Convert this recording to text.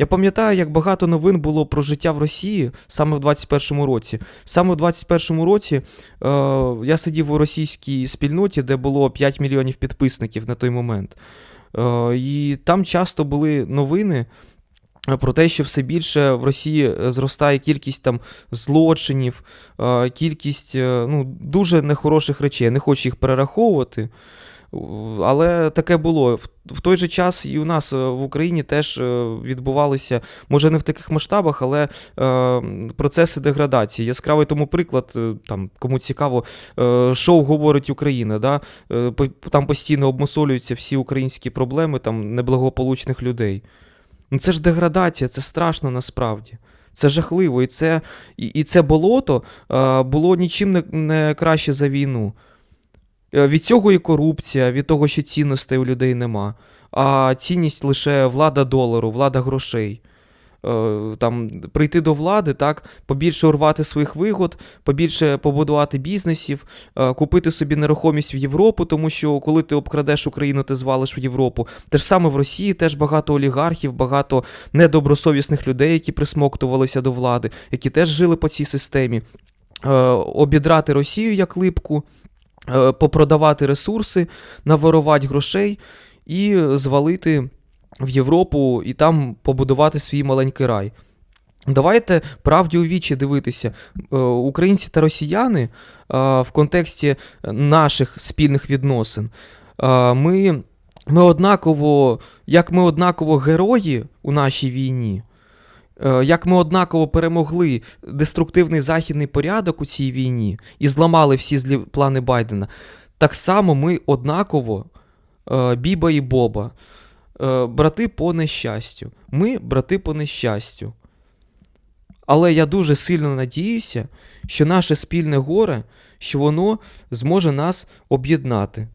Я пам'ятаю, як багато новин було про життя в Росії саме в 21-му році. Саме в 21-му році е, я сидів у російській спільноті, де було 5 мільйонів підписників на той момент. Е, і там часто були новини. е, Про те, що все більше в Росії е, зростає кількість там злочинів, е, кількість ну, дуже нехороших речей. Я не хочу їх перераховувати. Але таке було. В, той же час і у нас е, в Україні теж е, відбувалися, може не в таких масштабах, але е, процеси деградації. Яскравий тому приклад, там, кому цікаво, шоу говорить Україна. Да? Там постійно обмусолюються всі українські проблеми там, неблагополучних людей. Ну це ж деградація, це страшно насправді. Це жахливо. І це, і, і це болото було нічим не, не краще за війну. Е, Від цього і корупція, від того, що цінностей у людей нема. А цінність лише влада долару, влада грошей. Е, Там, прийти до влади, так, побільше урвати своїх вигод, побільше побудувати бізнесів, е, купити собі нерухомість в Європу, тому що коли ти обкрадеш Україну, ти звалиш в Європу. Те ж саме в Росії теж багато олігархів, багато недобросовісних людей, які присмоктувалися до влади, які теж жили по цій системі. Обідрати Росію як липку, попродавати ресурси, наворувати грошей і звалити в Європу і там побудувати свій маленький рай. Давайте правді у вічі дивитися. Е, Українці та росіяни е, в контексті наших спільних відносин. е, Ми, ми однаково, як ми однаково герої у нашій війні, е, як ми однаково перемогли деструктивний західний порядок у цій війні і зламали всі злі плани Байдена, так само ми однаково е, Біба і Боба, е, брати по нещастю. Ми брати по нещастю. Але я дуже сильно надіюся, що наше спільне горе, що воно зможе нас об'єднати.